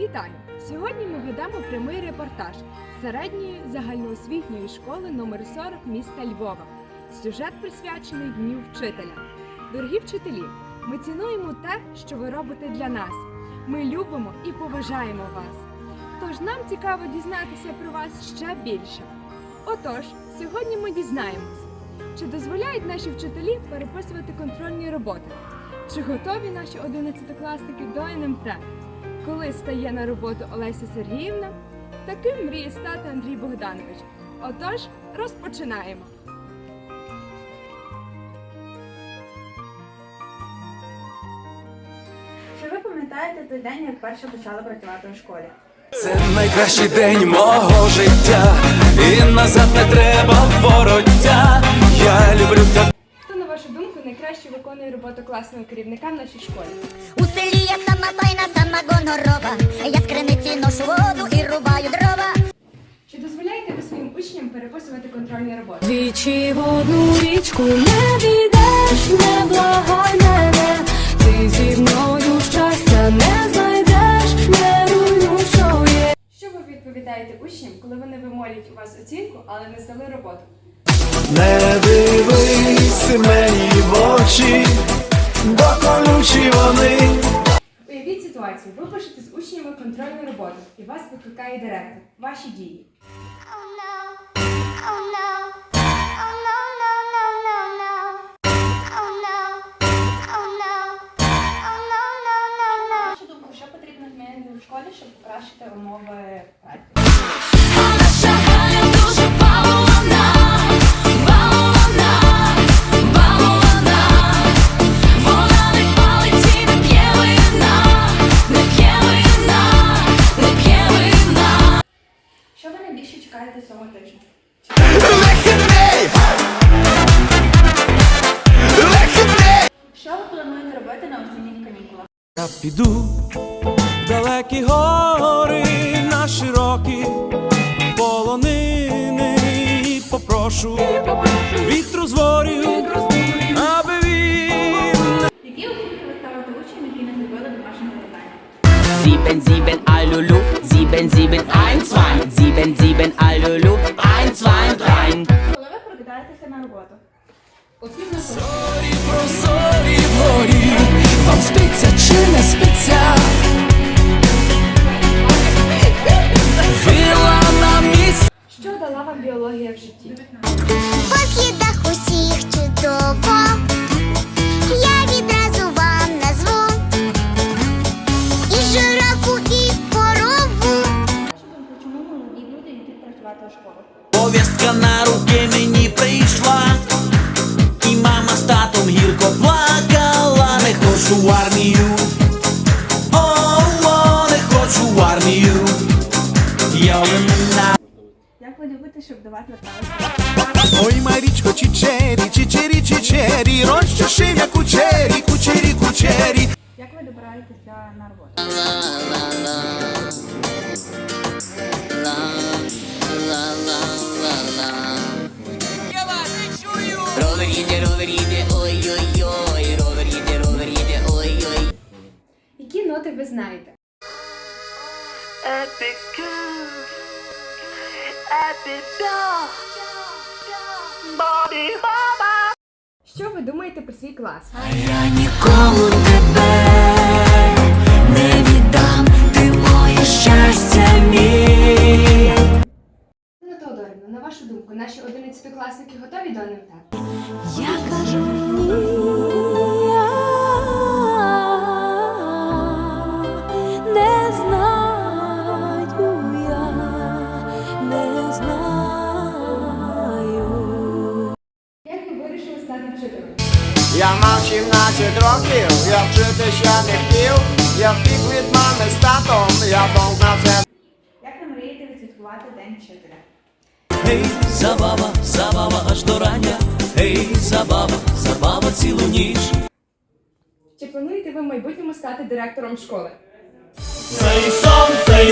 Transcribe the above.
Вітаю! Сьогодні ми ведемо прямий репортаж середньої загальноосвітньої школи номер 40 міста Львова. Сюжет присвячений Дню вчителя. Дорогі вчителі, ми цінуємо те, що ви робите для нас. Ми любимо і поважаємо вас. Тож нам цікаво дізнатися про вас ще більше. Отож, сьогодні ми дізнаємось, чи дозволяють наші вчителі переписувати контрольні роботи, чи готові наші одинадцятикласники до НМТ. Коли стає на роботу Олеся Сергіївна, таким мріє стати Андрій Богданович. Отож, розпочинаємо. Чи ви пам'ятаєте той день, як перше почали працювати у школі? Це найкращий день мого життя, і назад не треба вороття. Я люблю тебе. Думку, найкраще виконує роботу класного керівника в нашій школі? У селі я сама файна, сама гонорова. Я з криниці ношу воду і рубаю дрова. Чи дозволяєте ви своїм учням переписувати контрольні роботи? Двічі в одну річку не війдеш, не благай мене, ти зі мною щастя не знайдеш, не руйнуй, що є. Що ви відповідаєте учням, коли вони вимолюють у вас оцінку, але не здали роботу? Не дивись мені в очі, бо колючі вони. Уявіть ситуацію, ви пишете з учнями контрольну роботу, і вас викликає директор. Ваші дії. Що потрібно змінити у школі, щоб покращити умови праці? Чекаєте цього тижня? Що ви плануєте робити на осінніх канікулах? Я піду в далекі гори на широкі полонини і попрошу Sieben, sieben, Alulu, sieben, sieben, ein, zwei, sieben, sieben, Alulu, ein, zwei, drei. Коли ви прокидаєтеся на роботу? зорі про вгорі, вам спиться чи не спиться? Любите, щоб до вас зверталися? Ой, Марічко, чичері, чичері, чичері, розчешив я кучері, кучері, кучері. Як ви добираєтеся на роботу? Ровер їде, ровер їде, ой-ой-ой, ровер їде, ровер їде, ой-ой. Які ноти ви знаєте? Що ви думаєте про свій клас? Я нікому тебе не віддам, ти моє щастя мій. Теодорівна, на вашу думку, наші одинадцятикласники готові до НМТ? Я кажу Я мав 17 років, я вчитися не хотів, я втік від мами з татом, я був на це. Як ви мрієте відсвяткувати День вчителя? Гей, забава, забава аж до рання. Гей, забава, забава цілу ніч. Чи плануєте ви в майбутньому стати директором школи? Цей сон, цей